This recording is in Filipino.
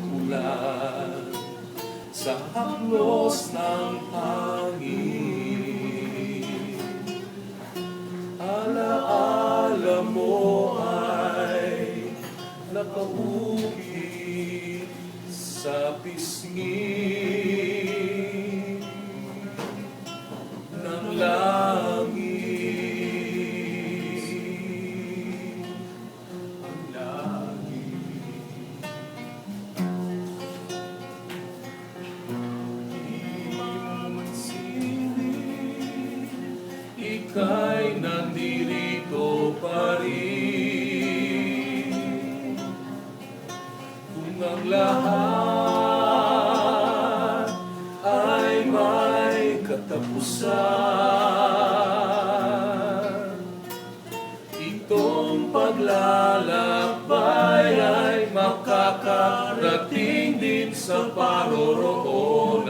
tanglad sa haplos ng hangin. Alaala mo ay nakauwi sa pisngi Ika'y nandirito pa rin. Kung ang lahat ay may katapusan Itong paglalakbay ay makakarating din sa paroroonan